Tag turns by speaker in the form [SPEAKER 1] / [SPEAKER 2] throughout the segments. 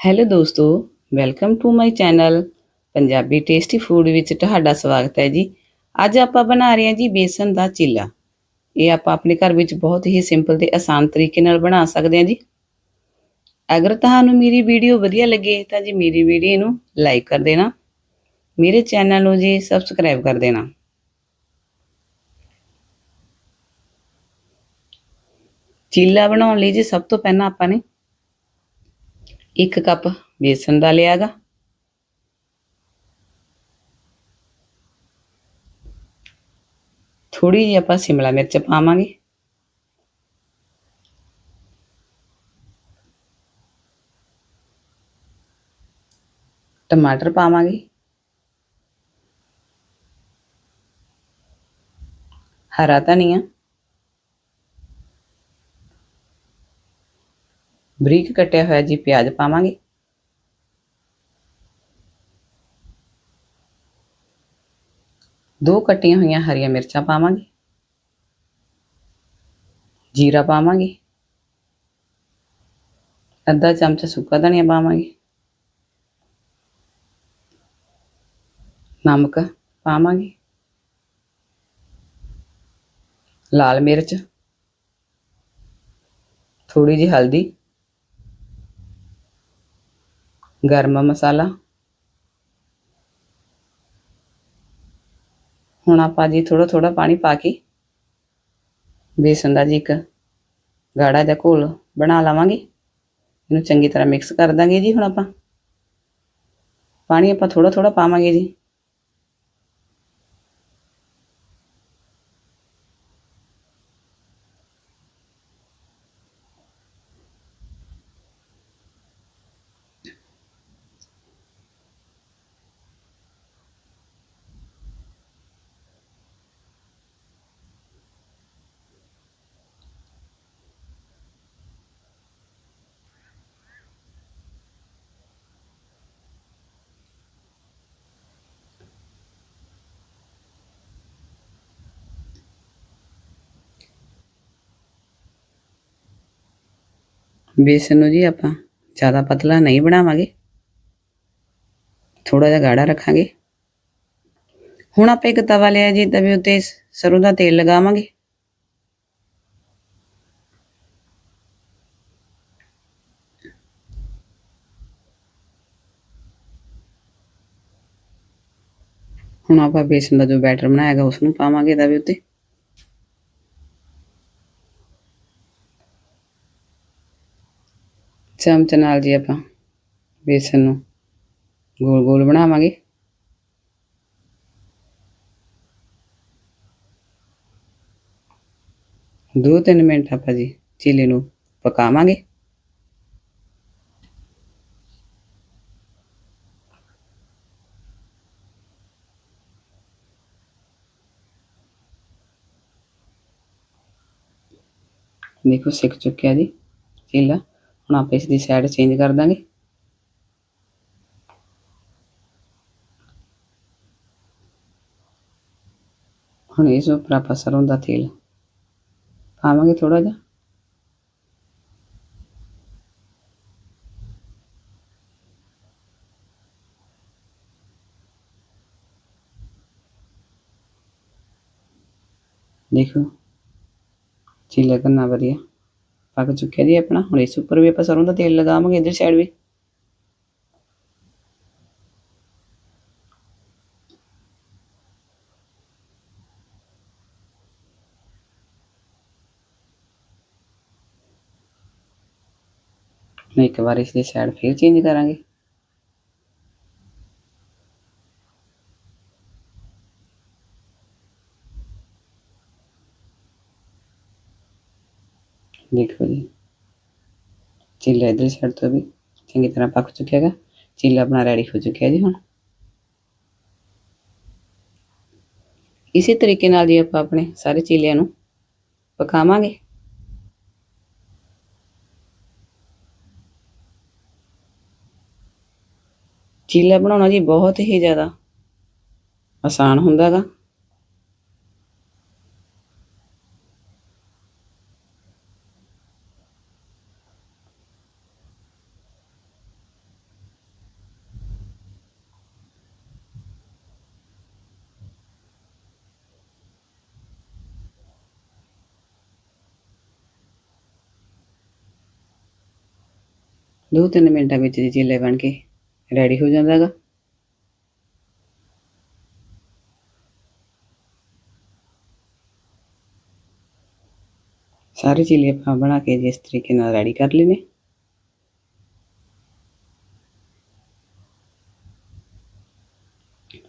[SPEAKER 1] Hello ਦੋਸਤੋ, welcome to my channel Punjabi tasty food ਵਿੱਚ ਤੁਹਾਡਾ ਸਵਾਗਤ ਹੈ ਜੀ। ਅੱਜ ਆਪਾਂ ਬਣਾ ਰਹੇ ਹਾਂ ਜੀ ਬੇਸਨ ਦਾ ਚੀਲਾ। ਇਹ ਆਪਾਂ ਆਪਣੇ ਘਰ ਵਿੱਚ ਬਹੁਤ ਹੀ ਸਿੰਪਲ ਤੇ ਆਸਾਨ ਤਰੀਕੇ ਨਾਲ ਬਣਾ ਸਕਦੇ ਹਾਂ ਜੀ। ਅਗਰ ਤੁਹਾਨੂੰ ਮੇਰੀ ਵੀਡੀਓ ਵਧੀਆ ਲੱਗੇ ਤਾਂ ਜੀ ਮੇਰੀ ਵੀਡੀਓ ਨੂੰ ਲਾਈਕ ਕਰ ਦੇਣਾ। ਮੇਰੇ ਚੈਨਲ ਨੂੰ ਜੀ ਸਬਸਕ੍ਰਾਈਬ ਕਰ ਦੇਣਾ। ਚੀਲਾ ਬਣਾਉਣ ਲਈ ਜੀ ਸਭ ਤੋਂ ਪਹਿਲਾਂ ਆਪਾਂ ਨੇ ਇੱਕ ਕੱਪ ਬੇਸਨ ਦਾ ਲਿਆਗਾ ਥੋੜੀ ਜਿਹੀ ਆਪਾਂ ਸ਼ਿਮਲਾ ਮਿਰਚ ਪਾਵਾਂਗੇ ਟਮਾਟਰ ਪਾਵਾਂਗੇ ਹਰਾ ਧਨੀਆ ਬਰੀਕ ਕੱਟਿਆ ਹੋਇਆ ਜੀ, ਪਿਆਜ਼ ਪਾਵਾਂਗੇ। ਦੋ ਕੱਟੀਆਂ ਹੋਈਆਂ ਹਰੀਆਂ ਮਿਰਚਾਂ ਪਾਵਾਂਗੇ। ਜੀਰਾ ਪਾਵਾਂਗੇ। ਅੱਧਾ ਚਮਚ ਸੁੱਕਾ ਧਨੀਆ ਪਾਵਾਂਗੇ। ਨਮਕ ਪਾਵਾਂਗੇ। ਲਾਲ ਮਿਰਚ। ਥੋੜੀ ਜਿਹੀ ਹਲਦੀ। ਗਰਮ ਮਸਾਲਾ। ਹੁਣ ਆਪਾਂ ਜੀ ਥੋੜਾ ਥੋੜਾ ਪਾਣੀ ਪਾ ਕੇ ਬੇਸਨ ਦਾ ਜੀ ਇੱਕ ਗਾੜਾ ਜਿਹਾ ਘੋਲ ਬਣਾ ਲਵਾਂਗੇ। ਇਹਨੂੰ ਚੰਗੀ ਤਰ੍ਹਾਂ ਮਿਕਸ ਕਰ ਦਾਂਗੇ ਜੀ ਹੁਣ ਆਪਾਂ। ਪਾਣੀ ਆਪਾਂ ਥੋੜਾ ਥੋੜਾ ਪਾਵਾਂਗੇ ਜੀ। ਬੇਸਨ ਨੂੰ ਜੀ ਆਪਾਂ ਜ਼ਿਆਦਾ ਪਤਲਾ ਨਹੀਂ ਬਣਾਵਾਂਗੇ। ਥੋੜਾ ਜਿਹਾ ਗਾੜਾ ਰੱਖਾਂਗੇ। ਹੁਣ ਆਪਾਂ ਇੱਕ ਤਵਾ ਲਿਆ ਜੀ, ਤਵੇ ਉੱਤੇ ਸਰੋਂ ਦਾ ਤੇਲ ਲਗਾਵਾਂਗੇ। ਹੁਣ ਆਪਾਂ ਬੇਸਨ ਦਾ ਜੋ ਬੈਟਰ ਬਣਾਇਆ ਹੈਗਾ ਉਸ ਨੂੰ ਪਾਵਾਂਗੇ ਤਵੇ ਉੱਤੇ। ਚਮਚ ਨਾਲ ਜੀ ਆਪਾਂ ਬੇਸਨ ਨੂੰ ਗੋਲ ਗੋਲ ਬਣਾਵਾਂਗੇ। ਦੋ ਤਿੰਨ ਮਿੰਟ ਆਪਾਂ ਜੀ ਚੀਲੇ ਨੂੰ ਪਕਾਵਾਂਗੇ। ਦੇਖੋ, ਸਿੱਕ ਚੁੱਕਿਆ ਜੀ ਚੀਲਾ। ਹੁਣ ਆਪਾਂ ਇਸ ਦੀ ਸਾਈਡ ਚੇਂਜ ਕਰ ਦਾਂਗੇ। ਹੁਣ ਇਸ ਉੱਪਰ ਆਪਾਂ ਸਰੋਂ ਦਾ ਤੇਲ ਪਾਵਾਂਗੇ ਥੋੜਾ ਜਿਹਾ। ਦੇਖੋ, ਚੀਲਾ ਕਿੰਨਾ ਵਧੀਆ। ਪੱਕ ਚੁੱਕਿਆ ਜੀ ਆਪਣਾ। ਹੁਣ ਇਸ ਉੱਪਰ ਵੀ ਆਪਾਂ ਸਰੋਂ ਦਾ ਤੇਲ ਲਗਾਵਾਂਗੇ ਇਧਰ ਸਾਈਡ ਵੀ। ਮੈਂ ਇੱਕ ਵਾਰ ਇਸ ਦੀ ਸਾਈਡ ਫੇਰ ਚੇਂਜ ਕਰਾਂਗੇ। ਦੇਖੋ ਜੀ। ਚੀਲਾ ਇਧਰ ਸਾਈਡ ਤੋਂ ਵੀ ਚੰਗੀ ਤਰ੍ਹਾਂ ਪੱਕ ਚੁੱਕਿਆ ਹੈਗਾ। ਚੀਲਾ ਆਪਣਾ ਰੈਡੀ ਹੋ ਚੁੱਕਿਆ ਜੀ ਹੁਣ। ਇਸੇ ਤਰੀਕੇ ਨਾਲ ਜੀ ਆਪਾਂ ਆਪਣੇ ਸਾਰੇ ਚੀਲਿਆਂ ਨੂੰ ਪਕਾਵਾਂਗੇ। ਚੀਲਾ ਬਣਾਉਣਾ ਜੀ ਬਹੁਤ ਹੀ ਜ਼ਿਆਦਾ ਆਸਾਨ ਹੁੰਦਾ ਦੋ ਤਿੰਨ ਮਿੰਟਾਂ ਵਿੱਚ ਜੀ ਚੀਲੇ ਬਣ ਕੇ ਰੈਡੀ ਹੋ ਜਾਂਦਾ ਹੈਗਾ ਸਾਰੇ ਚੀਲੇ ਆਪਾਂ ਬਣਾ ਕੇ ਜੀ ਇਸ ਤਰੀਕੇ ਨਾਲ ਰੈਡੀ ਕਰ ਲਏ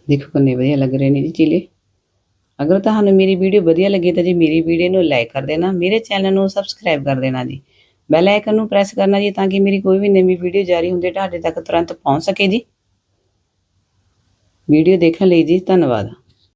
[SPEAKER 1] ਦੇਖੋ ਕਿੰਨੇ ਵਧੀਆ ਲੱਗ ਰਹੇ ਨੇ ਜੀ ਚੀਲੇ। ਅਗਰ ਤੁਹਾਨੂੰ ਮੇਰੀ ਵੀਡੀਓ ਵਧੀਆ ਲੱਗੀ ਤਾਂ ਜੀ ਮੇਰੀ ਵੀਡੀਓ ਨੂੰ ਲਾਈਕ ਕਰ ਦੇਣਾ, ਮੇਰੇ ਚੈਨਲ ਨੂੰ ਸਬਸਕ੍ਰਾਈਬ ਕਰ ਦੇਣਾ ਜੀ। ਬੈਲ ਆਈਕਨ ਨੂੰ ਪ੍ਰੈਸ ਕਰਨਾ ਜੀ ਤਾਂ ਕਿ ਮੇਰੀ ਕੋਈ ਵੀ ਨਵੀਂ ਵੀਡੀਓ ਜਾਰੀ ਹੁੰਦੀ ਤੁਹਾਡੇ ਤੱਕ ਤੁਰੰਤ ਪਹੁੰਚ ਸਕੇ ਜੀ। ਵੀਡੀਓ ਦੇਖਣ ਲਈ ਜੀ, ਧੰਨਵਾਦ।